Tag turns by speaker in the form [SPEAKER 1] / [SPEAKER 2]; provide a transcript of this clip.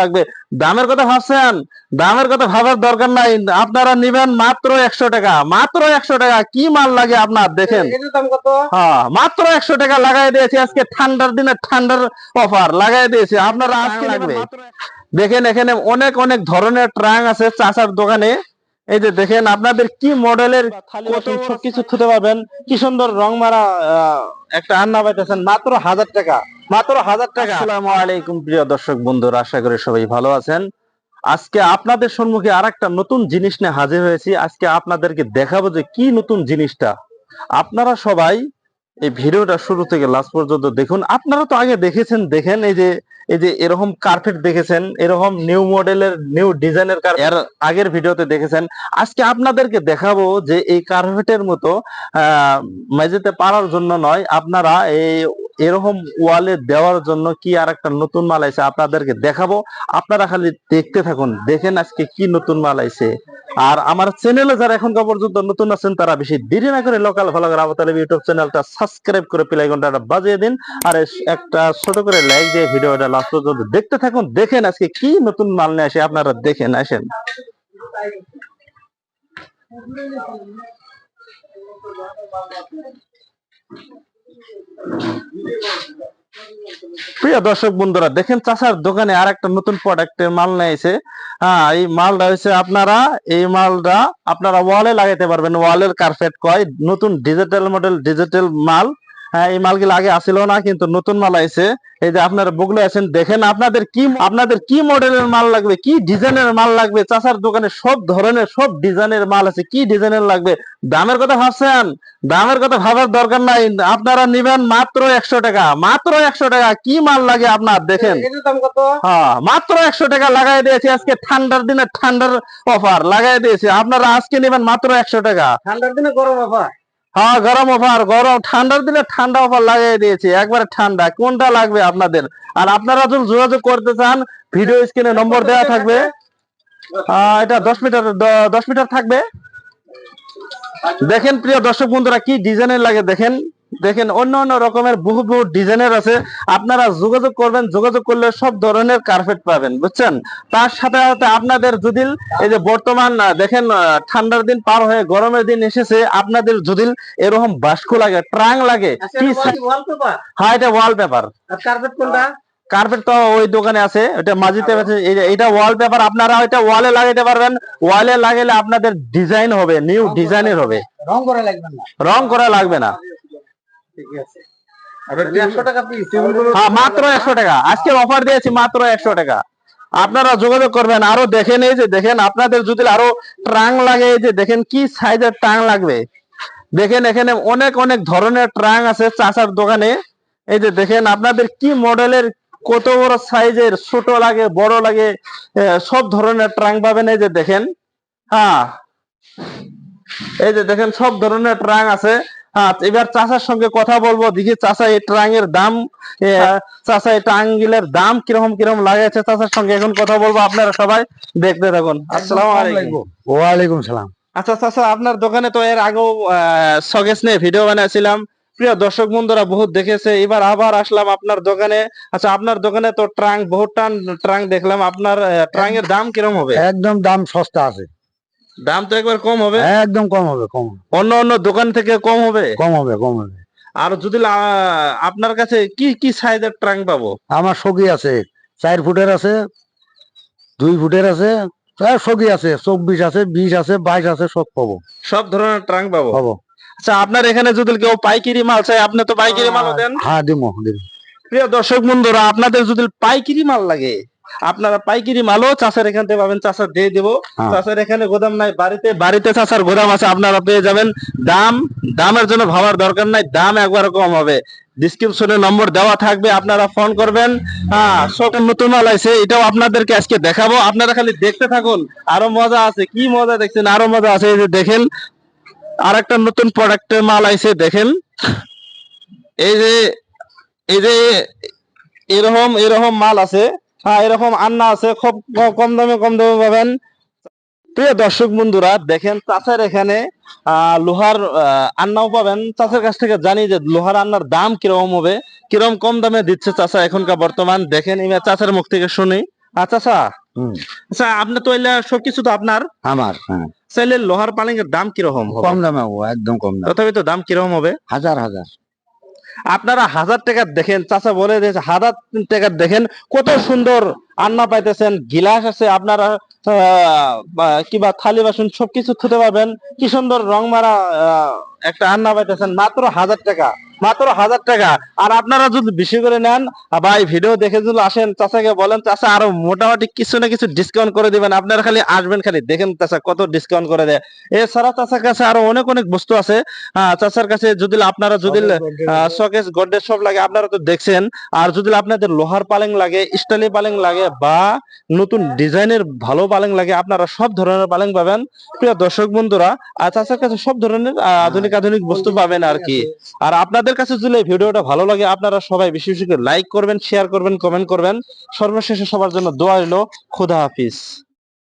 [SPEAKER 1] লাগবে। দামের কথা ভাবছেন? দামের কথা ভাবার দরকার নাই। আপনারা নিবেন মাত্র একশো টাকা। মাত্র একশো টাকা। কি মাল লাগে আপনার? দেখেন। হ্যাঁ মাত্র একশো টাকা লাগাই দিয়েছি। আজকে ঠান্ডার দিনে ঠান্ডার অফার লাগাই দিয়েছি। আপনারা আজকে লাগবে দেখেন এখানে অনেক অনেক ধরনের ট্রাং আছে চাষার দোকানে। এই যে দেখেন আপনাদের কি মডেলের সবকিছু খুঁজে পাবেন? কি সুন্দর রং মারা একটা আন্না পাইতেছেন মাত্র হাজার টাকা মাত্র হাজার টাকা। আসসালামু আলাইকুম প্রিয় দর্শক বন্ধুরা আশা করি সবাই ভালো আছেন। আজকে আপনাদের সম্মুখে আর একটা নতুন জিনিস নিয়ে হাজির হয়েছি। আজকে আপনাদেরকে দেখাবো যে কি নতুন জিনিসটা। আপনারা সবাই এই ভিডিওটা শুরু থেকে লাস্ট পর্যন্ত দেখুন। আপনারা তো আগে দেখেছেন দেখেন এই যে এই যে এরকম কার্পেট দেখেছেন এরকম নিউ মডেলের নিউ ডিজাইনের এর আগের ভিডিওতে দেখেছেন। আজকে আপনাদেরকে দেখাবো যে এই কার্পেটের মতো মেঝেতে পারার জন্য নয় আপনারা এই এরকম ওয়ালে দেওয়ার জন্য কি আর একটা নতুন মাল আইছে আপনাদেরকে দেখাবো। আপনারা খালি দেখতে থাকুন দেখেন আজকে কি নতুন মাল আইছে। আর আমার চ্যানেলে যারা এখনকার পর্যন্ত নতুন আছেন, তারা বেশি দেরি না করে লোকাল ভালো আবতালে ইউটিউব চ্যানেলটা সাবস্ক্রাইব করে প্লাই ঘন্টাটা বাজিয়ে দিন। আর একটা ছোট করে লাইক দিয়ে ভিডিওটা লাস্ট পর্যন্ত দেখতে থাকুন দেখেন আজকে কি নতুন মাল নিয়ে আসে, আপনারা দেখেন আসেন। প্রিয় দর্শক বন্ধুরা, দেখেন চাষার দোকানে আর একটা নতুন প্রোডাক্টের মাল নিয়েছে হ্যাঁ এই মালটা হচ্ছে আপনারা, এই মালটা আপনারা ওয়ালে লাগাইতে পারবেন। ওয়ালের কার্পেট কয়, নতুন ডিজিটাল মডেল ডিজিটাল মাল হ্যাঁ এই মালগুলো আগে আসিল না কিন্তু নতুন মাল আইছে। এই যে আপনারা বগলে আছেন দেখেন আপনাদের কি আপনাদের কি মডেলের মাল লাগবে কি ডিজাইনের মাল লাগবে চাষার দোকানে সব ধরনের সব ডিজাইনের মাল আছে কি ডিজাইনের লাগবে দামের কথা ভাবছেন? দামের কথা ভাবার দরকার নাই আপনারা নিবেন মাত্র একশো টাকা মাত্র একশো টাকা কি মাল লাগে আপনার দেখেন। হ্যাঁ মাত্র একশো টাকা লাগাই দিয়েছি আজকে ঠান্ডার দিনে ঠান্ডার অফার লাগাই দিয়েছি আপনারা আজকে নেবেন মাত্র একশো টাকা।
[SPEAKER 2] ঠান্ডার দিনে গরম অফার?
[SPEAKER 1] হ্যাঁ গরম অফার গরম। ঠান্ডার দিনে ঠান্ডা অফার লাগিয়ে দিয়েছি। একবারে ঠান্ডা। কোনটা লাগবে আপনাদের? আর আপনারা যদি যোগাযোগ করতে চান ভিডিও স্ক্রিনে নম্বর দেওয়া থাকবে। এটা দশ মিটার দশ মিটার থাকবে। দেখেন প্রিয় দর্শক বন্ধুরা, কি ডিজাইনের লাগে দেখেন। দেখেন অন্য অন্য রকমের বহু বহু ডিজাইনের আছে। আপনারা যোগাযোগ করবেন যোগাযোগ করলে সব ধরনের কার্পেট পাবেন বুঝছেন? তার সাথে সাথে আপনাদের যদি এই যে বর্তমান দেখেন ঠান্ডার দিন পার হয়ে গরমের দিন এসেছে আপনাদের যদি এরকম বাস্কো লাগে ট্রাং লাগে
[SPEAKER 2] ওয়ালপেপার
[SPEAKER 1] হ্যাঁ এটা ওয়ালপেপার
[SPEAKER 2] কার্পেট কোনটা?
[SPEAKER 1] কার্পেট তো ওই দোকানে আছে ওটা মাঝিতে আছে এটা ওয়ালপেপার আপনারা ওইটা ওয়ালে লাগাইতে পারবেন। ওয়ালে লাগাইলে আপনাদের ডিজাইন হবে নিউ ডিজাইনের হবে।
[SPEAKER 2] রং করা লাগবে না।
[SPEAKER 1] রং করা লাগবে না।
[SPEAKER 2] ঠিক আছে।
[SPEAKER 1] হ্যাঁ মাত্র একশো টাকা। আজকে অফার দিয়েছি মাত্র একশো টাকা। আপনারা যোগাযোগ করবেন আরও দেখেন এই যে দেখেন আপনাদের যদি আরও ট্রাং লাগে এই যে দেখেন কি সাইজের ট্রাং লাগবে। দেখেন এখানে অনেক অনেক ধরনের ট্রাং আছে চাচার দোকানে। এই যে দেখেন আপনাদের কি মডেলের কত বড় সাইজের ছোট লাগে বড় লাগে সব ধরনের ট্রাং পাবেন এই যে দেখেন। হ্যাঁ। এই যে দেখেন সব ধরনের ট্রাং আছে। এবার চাচার সঙ্গে কথা বলব। দেখি চাচা এই ট্রাং এর দাম এ, চাচা এই ট্রাঙ্গিলের দাম কীরকম কীরকম লাগাইছে চাচার সঙ্গে? এখন কথা বলব আপনারা সবাই দেখতে থাকুন। আসসালামু আলাইকুম।
[SPEAKER 2] ওয়ালাইকুম সালাম।
[SPEAKER 1] আচ্ছা চাচা আপনার দোকানে তো এর আগেও সগেস নিয়ে ভিডিও বানাইছিলাম। প্রিয় দর্শক বন্ধুরা বহুত দেখেছে। এবার আবার আসলাম আপনার দোকানে। আচ্ছা আপনার দোকানে তো ট্রাঙ্ক বহুত টান ট্রাঙ্ক দেখলাম। আপনার ট্রাং এর দাম কিরম হবে?
[SPEAKER 2] একদম দাম সস্তা আছে।
[SPEAKER 1] দাম তো একবার কম হবে।
[SPEAKER 2] একদম কম হবে কম
[SPEAKER 1] অন্য অন্য দোকান থেকে কম হবে?
[SPEAKER 2] কম হবে কম হবে।
[SPEAKER 1] আর যদি আপনার কাছে কি কি সাইজের ট্রাঙ্ক পাবো?
[SPEAKER 2] আমার সগি আছে চার ফুটের আছে দুই ফুটের আছে সগি আছে চব্বিশ আছে বিশ আছে বাইশ আছে সব পাবো।
[SPEAKER 1] সব ধরনের ট্রাঙ্ক পাবো?
[SPEAKER 2] পাবো।
[SPEAKER 1] আচ্ছা আপনার এখানে যদি কেউ পাইকারি মাল চাই আপনি তো পাইকারি মাল দেন।
[SPEAKER 2] হ্যাঁ দিব দিব।
[SPEAKER 1] প্রিয় দর্শক বন্ধুরা আপনাদের যদি পাইকারি মাল লাগে আপনারা পাইকারি মালও চাষের এখান থেকে পাবেন চাষার দিয়ে দিব।
[SPEAKER 2] হ্যাঁ।
[SPEAKER 1] চাষের এখানে গোদাম নাই বাড়িতে বাড়িতে চাষার গোদাম আছে আপনারা পেয়ে যাবেন। দাম দামের জন্য ভাবার দরকার নাই দাম একবার কম হবে। ডিসক্রিপশনে নম্বর দেওয়া থাকবে আপনারা ফোন করবেন। হ্যাঁ নতুন মাল আছে এটাও আপনাদেরকে আজকে দেখাবো। আপনারা খালি দেখতে থাকুন আরও মজা আছে কি মজা দেখছেন আরও মজা আছে এই যে দেখেন। আর একটা নতুন প্রোডাক্টের মাল আইছে দেখেন। এই যে এই যে এরকম এরকম মাল আছে। হ্যাঁ এরকম আন্না আছে খুব কম দামে কম দামে পাবেন। প্রিয় দর্শক বন্ধুরা দেখেন চাষের এখানে লোহার আন্নাও পাবেন। চাষের কাছ থেকে জানি যে লোহার আন্নার দাম কীরকম হবে কীরকম কম দামে দিচ্ছে চাষা এখনকার বর্তমান। দেখেন এবার চাষের মুখ থেকে শুনি। আচ্ছা আচ্ছা
[SPEAKER 2] হুম,
[SPEAKER 1] আচ্ছা আপনি তো এলে সবকিছু তো আপনার।
[SPEAKER 2] আমার হ্যাঁ।
[SPEAKER 1] চাইলে লোহার পালিং এর দাম কীরকম
[SPEAKER 2] কম দামে একদম কম দাম।
[SPEAKER 1] তথাপি তো দাম কীরকম হবে?
[SPEAKER 2] হাজার হাজার।
[SPEAKER 1] আপনারা হাজার টাকা দেখেন, চাচা বলে হাজার টাকা দেখেন কত সুন্দর আন্না পাইতেছেন, গিলাস আছে, আপনারা কিবা থালি বাসন সবকিছু খেতে পাবেন কি সুন্দর রং মারা একটা আন্না পাইতেছেন মাত্র হাজার টাকা মাত্র হাজার টাকা। আর আপনারা যদি বেশি করে নেন ভাই ভিডিও দেখে যদি আসেন চাচাকে বলেন চাচা আরও মোটামুটি কিছু না কিছু ডিসকাউন্ট করে দিবেন। আপনারা খালি আসবেন খালি দেখেন চাচা কত ডিসকাউন্ট করে দেয়। এছাড়া চাচার কাছে আরও অনেক অনেক বস্তু আছে। চাচার কাছে যদি আপনারা যদি শোকেস গড্ডের সব লাগে। আপনারা তো দেখছেন। আর যদি আপনাদের লোহার পালেং লাগে স্টাইলি পালেং লাগে বা নতুন ডিজাইনের ভালো পালেং লাগে আপনারা সব ধরনের পালেং পাবেন। প্রিয় দর্শক বন্ধুরা আর চাচার কাছে সব ধরনের আহ, আধুনিক আধুনিক বস্তু পাবেন আর কি। আর আপনাদের কাছে যদি ভিডিওটা ভালো লাগে আপনারা সবাই বেশি বেশি করে লাইক করবেন শেয়ার করবেন কমেন্ট করবেন। সর্বশেষে সবার জন্য দোয়া রইল। খুদা হাফিজ।